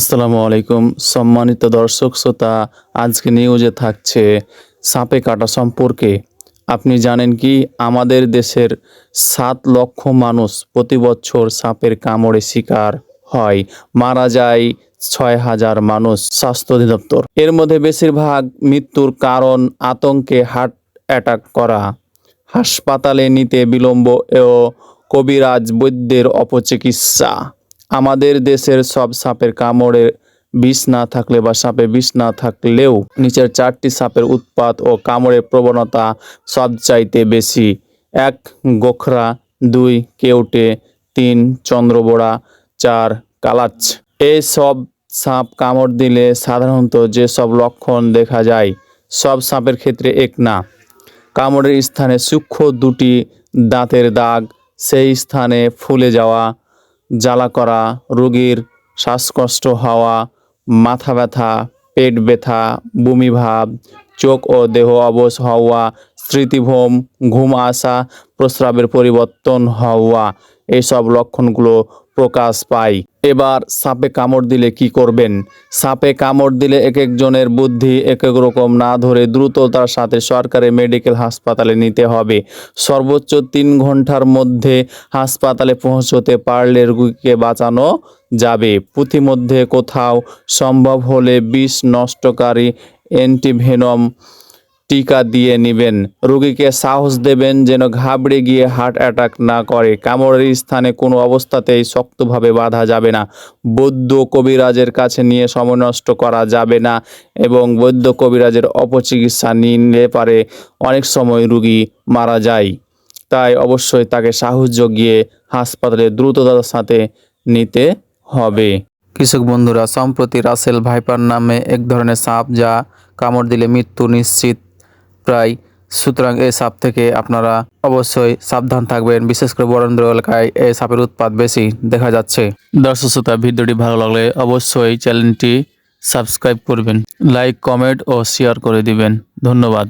আসসালামু আলাইকুম। সম্মানিত দর্শক, শ্রোতা, আজকে নিউজে থাকছে সাপে কাটা সম্পর্কে। আপনি জানেন কি, আমাদের দেশের সাত লক্ষ মানুষ প্রতি বছর সাপের কামড়ে শিকার হয়। মারা যায় ছয় হাজার মানুষ স্বাস্থ্য অধিদপ্তর। এর মধ্যে বেশিরভাগ মৃত্যুর কারণ আতঙ্কে হার্ট অ্যাটাক করা। হাসপাতালে নিতে বিলম্ব ও কবিরাজ বৈদ্যের অপচিকিৎসা। আমাদের দেশের সব সাপের কামড়ে বিষ না থাকলে বা সাপে বিষ না থাকলেও নিচের চারটি সাপের উৎপাত ও কামড়ের প্রবণতা সবচাইতে বেশি। এক, গোখরা, দুই, কেউটে, তিন, চন্দ্রবোড়া, চার, কালাচ। এই সব সাপ কামড় দিলে সাধারণত যেসব লক্ষণ দেখা যায়, সব সাপের ক্ষেত্রে এক না। কামড়ের স্থানে সূক্ষ্ম দুটি দাঁতের দাগ, সেই স্থানে ফুলে যাওয়া জ্বালা করা, রোগীর শ্বাসকষ্ট হওয়া, মাথা ব্যথা, পেট ব্যথা বমিভাব চোখ ও দেহ অবশ হওয়া, স্মৃতিভ্রম, ঘুম আসা, প্রস্রাবের পরিবর্তন হওয়া, এইসব লক্ষণগুলো প্রকাশ পায়। এবার সাপে কামড় দিলে কি করবেন? সাপে কামড় দিলে এক একজনের বুদ্ধি এক এক রকম না ধরে দ্রুততার সাথে সরকারি মেডিকেল হাসপাতালে নিতে হবে। সর্বোচ্চ তিন ঘণ্টার মধ্যে হাসপাতালে পৌঁছতে পারলে রুগীকে বাঁচানো যাবে। পুঁথিমধ্যে কোথাও সম্ভব হলে বিষ নষ্টকারী অ্যান্টিভেনম টিকা দিয়ে নেবেন। রোগীকে সাহস দেবেন যেন ঘাবড়ে গিয়ে হার্ট অ্যাটাক না করে। কামড়ের স্থানে কোনো অবস্থাতেই শক্তভাবে বাঁধা যাবে না। বৈদ্য কবিরাজের কাছে নিয়ে সময় নষ্ট করা যাবে না এবং বৈদ্য কবিরাজের অপচিকিৎসা নিলে পারে অনেক সময় রোগী মারা যায়। তাই অবশ্যই তাকে সাহস জগিয়ে হাসপাতালে দ্রুততার সাথে নিতে হবে। কৃষক বন্ধুরা, সম্প্রতি রাসেল ভাইপার নামে এক ধরনের সাপ যা কামড় দিলে মৃত্যু নিশ্চিত প্রায়, সুতরাং এই সাপ থেকে আপনারা অবশ্যই সাবধান থাকবেন। বিশেষ করে বরেন্দ্র এলাকায় এই সাপের উৎপাত বেশি দেখা যাচ্ছে। দর্শক শ্রোতা, ভিডিওটি ভালো লাগলে অবশ্যই চ্যানেলটি সাবস্ক্রাইব করবেন, লাইক, কমেন্ট ও শেয়ার করে দিবেন। ধন্যবাদ।